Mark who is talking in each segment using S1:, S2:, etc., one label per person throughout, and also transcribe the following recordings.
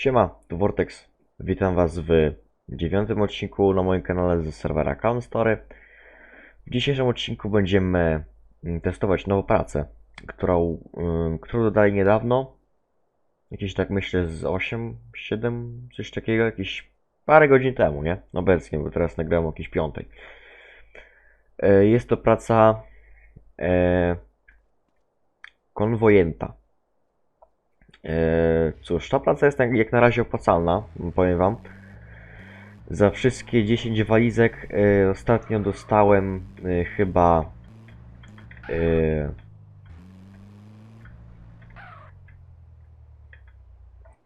S1: Siema, tu Vortex. Witam Was w dziewiątym odcinku na moim kanale ze serwera Count Story. W dzisiejszym odcinku będziemy mm, testować nową pracę, którą, ym, którą dodali niedawno. Jakieś tak myślę z 8, 7, coś takiego, jakieś parę godzin temu, nie? Obecnie, bo teraz nagrałem o jakiejś piątej. E, Jest to praca e, konwojenta. E, Cóż, ta praca jest jak, na razie opłacalna, powiem wam. Za wszystkie 10 walizek e, ostatnio dostałem e, chyba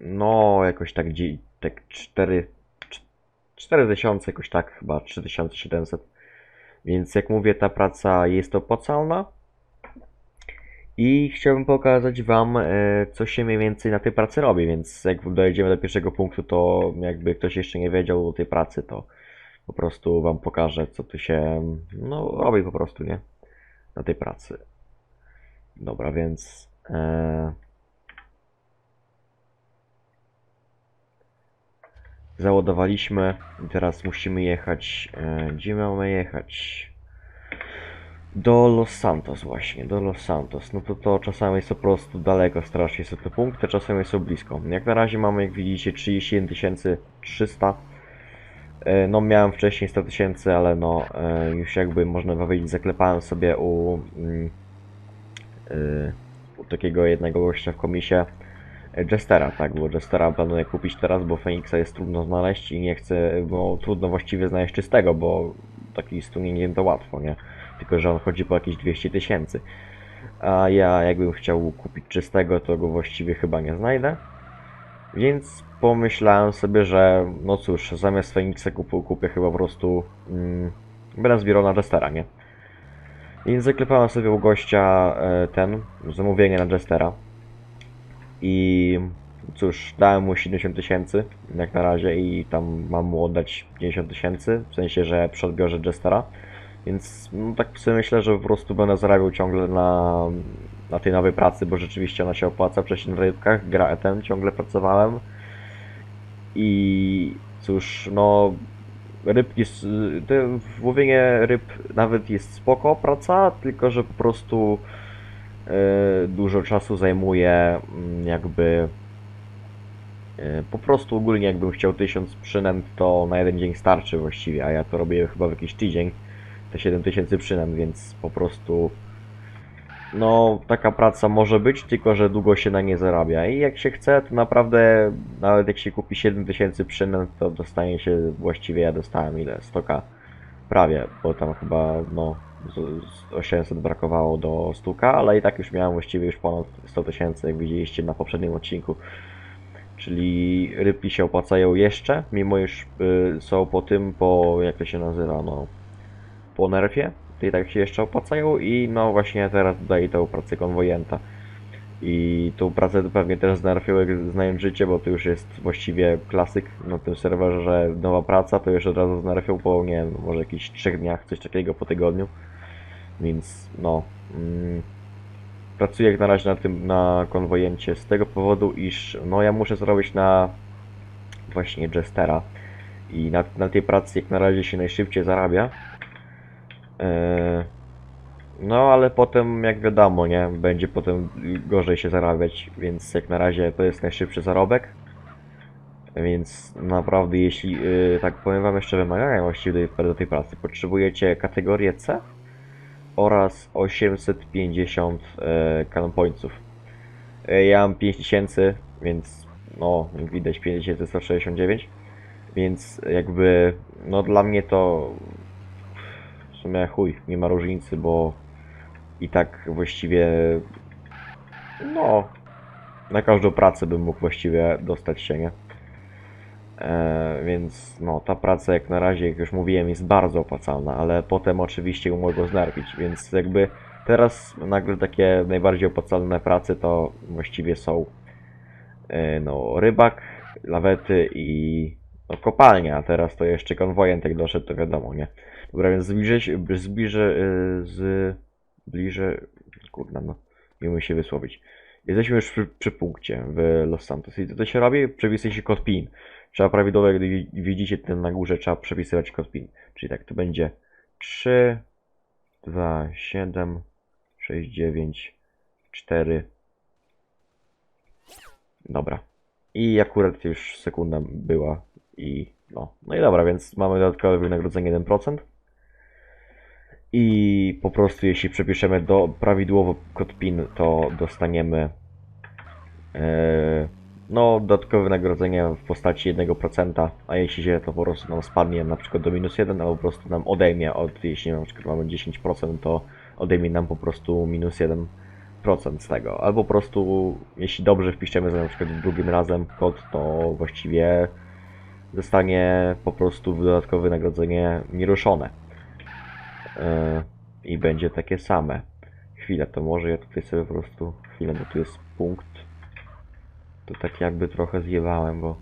S1: no jakoś tak, tak 4 4000 jakoś tak chyba 3700 więc jak mówię ta praca jest opłacalna i chciałbym pokazać Wam, e, co się mniej więcej na tej pracy robi, więc jak dojdziemy do pierwszego punktu, to jakby ktoś jeszcze nie wiedział o tej pracy, to po prostu Wam pokażę, co tu się no, robi po prostu, nie? Na tej pracy. Dobra, więc... E... Załadowaliśmy i teraz musimy jechać... E... Gdzie mamy jechać? Do Los Santos właśnie, do Los Santos. No to to czasami jest po prostu daleko strasznie są te punkty, czasami są blisko. Jak na razie mamy, jak widzicie, 31 300. E, No miałem wcześniej 100 tysięcy, ale no e, już jakby można powiedzieć zaklepałem sobie u, mm, e, u takiego jednego gościa w komisie Jestera, tak, bo Jestera planuję kupić teraz, bo Feniksa jest trudno znaleźć i nie chcę, bo trudno właściwie znaleźć czystego, bo taki stuning to łatwo, nie? Tylko że on chodzi po jakieś 200 tysięcy. A ja jakbym chciał kupić czystego, to go właściwie chyba nie znajdę. Więc pomyślałem sobie, że no cóż, zamiast Feniksa kupu, kupię chyba po prostu mm, będę zbierał na Jestera, nie? Więc zaklepałem sobie u gościa e, ten, zamówienie na Jestera. I cóż, dałem mu 70 tysięcy jak na razie i tam mam mu oddać 50 tysięcy, w sensie, że przy odbiorze Jestera. Więc no, tak sobie myślę, że po prostu będę zarabiał ciągle na, na tej nowej pracy, bo rzeczywiście ona się opłaca. Wcześniej na rybkach, gra ten ciągle pracowałem. I cóż, no rybki, łowienie ryb nawet jest spoko praca, tylko że po prostu e, dużo czasu zajmuje mm, jakby e, po prostu ogólnie jakbym chciał tysiąc przynęt, to na jeden dzień starczy właściwie, a ja to robię chyba w jakiś tydzień te 7000 przynęt, więc po prostu no taka praca może być, tylko że długo się na nie zarabia i jak się chce, to naprawdę nawet jak się kupi 7000 przynęt, to dostanie się właściwie, ja dostałem ile? 100k prawie, bo tam chyba no z- z 800 brakowało do 100k, ale i tak już miałem właściwie już ponad 100 tysięcy, jak widzieliście na poprzednim odcinku. Czyli rybki się opłacają jeszcze, mimo iż y, są po tym, po jak to się nazywa, no po nerfie, i tak się jeszcze opłacają i no właśnie teraz dodaję tą pracę konwojenta. I tą pracę pewnie też znerfią jak znając życie, bo to już jest właściwie klasyk na tym serwerze, że nowa praca to już od razu znerfią po, nie wiem, może jakichś trzech dniach, coś takiego po tygodniu. Więc no, mm, pracuję jak na razie na tym, na konwojencie z tego powodu, iż no ja muszę zrobić na właśnie Jestera i na, na tej pracy jak na razie się najszybciej zarabia. Eee, No, ale potem, jak wiadomo, nie, będzie potem gorzej się zarabiać, więc jak na razie to jest najszybszy zarobek. Więc naprawdę, jeśli, yy, tak powiem wam jeszcze wymagania właściwie do, tej pracy, potrzebujecie kategorię C oraz 850 e, canon pointsów. E, ja mam 5000, więc no, jak widać 5169, więc jakby, no dla mnie to sumie chuj, nie ma różnicy, bo i tak właściwie no na każdą pracę bym mógł właściwie dostać się, nie? E, więc no ta praca jak na razie, jak już mówiłem, jest bardzo opłacalna, ale potem oczywiście ją mogą znerwić, więc jakby teraz nagle takie najbardziej opłacalne prace to właściwie są e, no rybak, lawety i no, kopalnia, a teraz to jeszcze konwojent jak doszedł, to wiadomo, nie? Dobra, więc zbliżę się, zbliżę, y, z, bliżę, kurde no, nie umiem się wysłowić. Jesteśmy już przy, przy punkcie w Los Santos. I co to się robi? Przepisuje się kod PIN. Trzeba prawidłowo, gdy wi- widzicie ten na górze, trzeba przepisywać kod PIN. Czyli tak, to będzie 3, 2, 7, 6, 9, 4. Dobra. I akurat już sekunda była i no. No i dobra, więc mamy dodatkowe wynagrodzenie 1%. I po prostu jeśli przepiszemy do prawidłowo kod PIN, to dostaniemy e, no dodatkowe wynagrodzenie w postaci 1%, a jeśli się to po prostu nam spadnie na przykład do minus 1, albo po prostu nam odejmie od, jeśli na przykład mamy 10%, to odejmie nam po prostu minus 1% z tego. Albo po prostu, jeśli dobrze wpiszemy za na przykład drugim razem kod, to właściwie zostanie po prostu dodatkowe wynagrodzenie nieruszone. Yy, I będzie takie same. Chwilę, to może ja tutaj sobie po prostu. Chwilę, bo tu jest punkt. To tak jakby trochę zjewałem, bo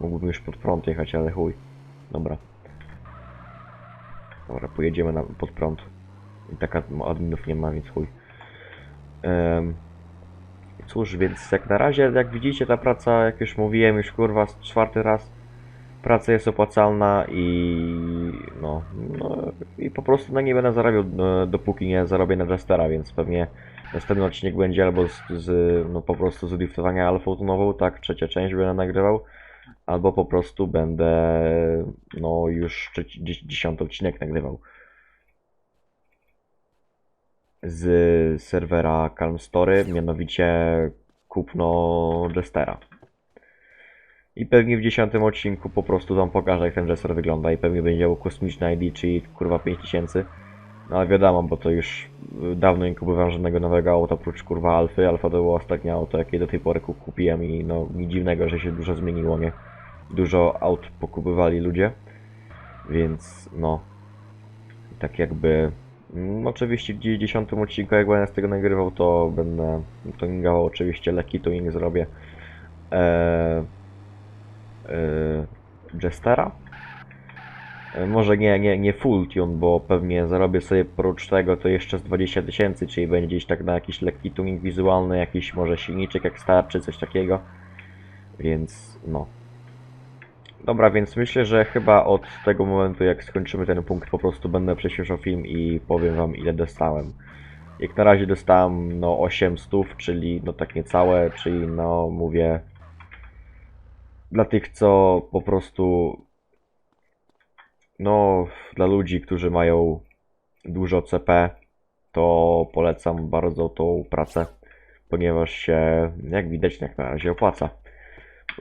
S1: mógłbym już pod prąd jechać, ale chuj. Dobra. Dobra, pojedziemy na, pod prąd. I tak adm- adminów nie ma, więc chuj. Em, cóż, więc jak na razie, jak widzicie, ta praca, jak już mówiłem, już kurwa czwarty raz, praca jest opłacalna i no, no i po prostu na nie będę zarabiał, e, dopóki nie zarobię na Jestera, więc pewnie następny odcinek będzie albo z, z no po prostu z driftowania alfą tunową, tak, trzecia część będę nagrywał, albo po prostu będę no już dziesiąty odcinek nagrywał z serwera Calm Story, mianowicie kupno Jestera. I pewnie w dziesiątym odcinku po prostu wam pokażę jak ten Jester wygląda i pewnie będzie miał kosmiczny ID, czyli kurwa 5000. No ale wiadomo, bo to już y, dawno nie kupowałem żadnego nowego auta oprócz kurwa Alfy. Alfa to było ostatnie auto jakie do tej pory ku- kupiłem i no nic dziwnego, że się dużo zmieniło, nie? Dużo aut pokupywali ludzie. Więc no. Tak jakby Mm, Oczywiście w 10 odcinku, jak będę z tego nagrywał, to będę tuningował oczywiście, lekki tuning zrobię e, e, Jestera. E, może nie, nie, nie full tune, bo pewnie zarobię sobie oprócz tego to jeszcze z 20 tysięcy, czyli będzie gdzieś tak na jakiś lekki tuning wizualny, jakiś może silniczek jak starczy, coś takiego. Więc no. Dobra, więc myślę, że chyba od tego momentu, jak skończymy ten punkt, po prostu będę prześwieżał film i powiem wam, ile dostałem. Jak na razie dostałem, no, 8 stów, czyli, no, tak niecałe, czyli, no, mówię, dla tych, co po prostu, no, dla ludzi, którzy mają dużo CP, to polecam bardzo tą pracę, ponieważ się, jak widać, jak na razie opłaca.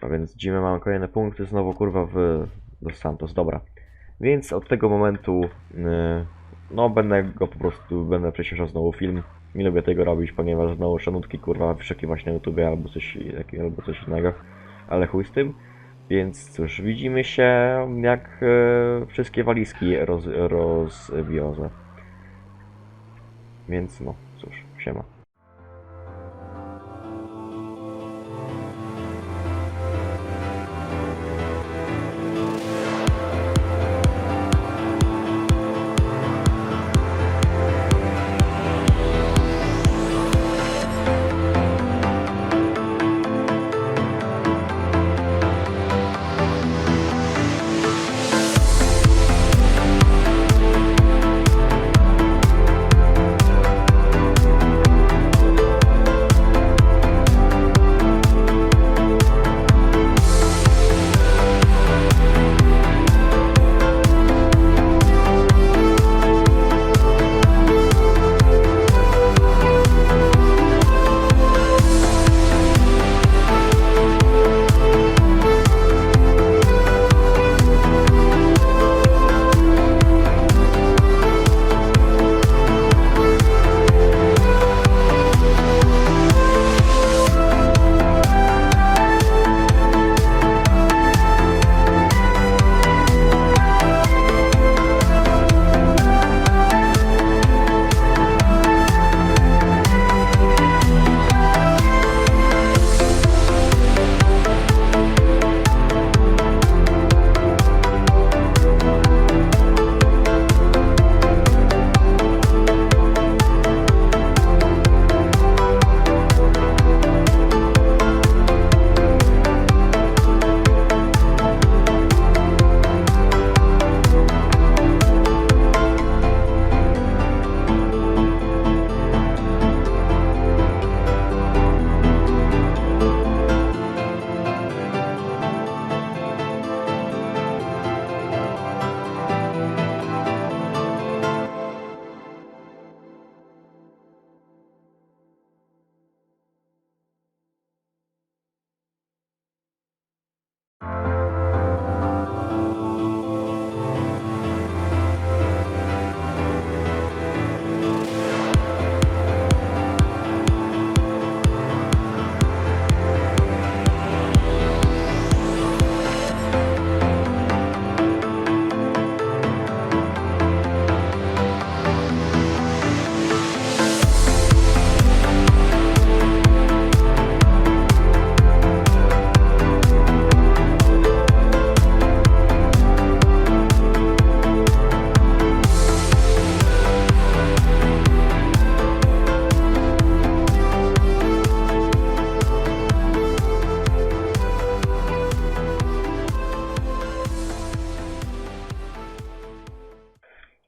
S1: A więc widzimy, mamy kolejne punkty, znowu kurwa w Los Santos, dobra. Więc od tego momentu, yy, no będę go po prostu, będę prześwieżał znowu film. Nie lubię tego robić, ponieważ znowu szanutki kurwa wyszukiwać na YouTube albo coś, albo coś innego. Ale chuj z tym. Więc cóż, widzimy się jak yy, wszystkie walizki roz, rozwiozę. Więc no, cóż, siema.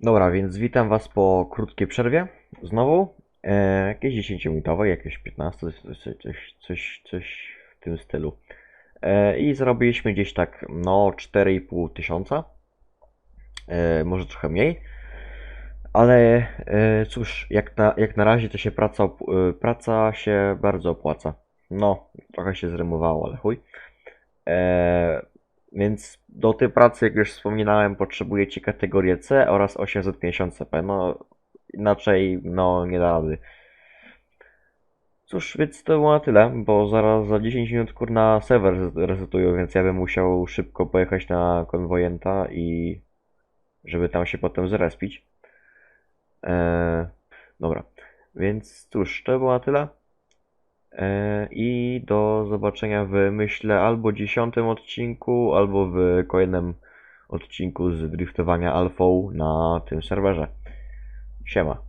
S1: Dobra, więc witam Was po krótkiej przerwie. Znowu. E, jakieś 10-minutowe, jakieś 15, coś, coś, coś, coś w tym stylu. E, I zrobiliśmy gdzieś tak, no, 4,5 tysiąca. E, może trochę mniej. Ale e, cóż, jak na, jak na razie to się praca, e, praca się bardzo opłaca. No, trochę się zrymowało, ale chuj. E, więc do tej pracy, jak już wspominałem, potrzebujecie kategorię C oraz 850 CP. No, inaczej, no, nie da rady. Cóż, więc to było na tyle, bo zaraz za 10 minut kurna serwer resetują, więc ja bym musiał szybko pojechać na konwojenta i żeby tam się potem zrespić. Eee, dobra, więc cóż, to było na tyle. Eee, I do zobaczenia w myślę albo dziesiątym odcinku, albo w kolejnym odcinku z driftowania alfą na tym serwerze. Siema.